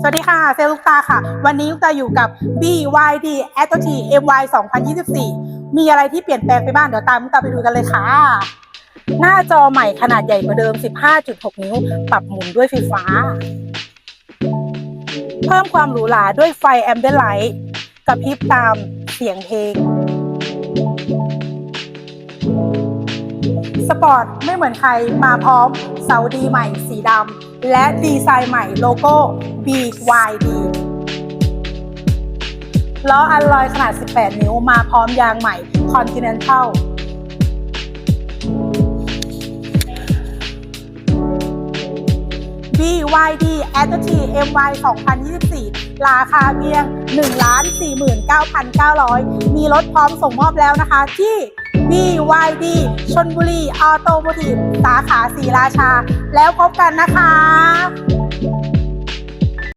สวัสดีค่ะ เซลลูกตาค่ะ วันนี้ลูกตาอยู่กับ BYD a t o t MY 2024 มีอะไรที่เปลี่ยนแปลงไปบ้างเดี๋ยวตามลูกตาไปดูกันเลยค่ะ หน้าจอใหม่ขนาดใหญ่กว่าเดิม 15.6 นิ้ว ปรับหมุนด้วยไฟฟ้า เพิ่มความหรูหราด้วยไฟแอมเบ l ไลท์กระพริบตามเสียงเพลง สปอร์ตไม่เหมือนใครมาพร้อมเสาดีใหม่สีดำและดีไซน์ใหม่โลโก้ BYD ล้ออัลลอยขนาด 18 นิ้วมาพร้อมยางใหม่ Continental BYD a t t MY 2024ราคาเพียง1,49,900มีรถพร้อมส่งมอบแล้วนะคะที่ BYD ชนบุรีออโตโมทีฟสาขาศรีราชา แล้วพบกันนะคะ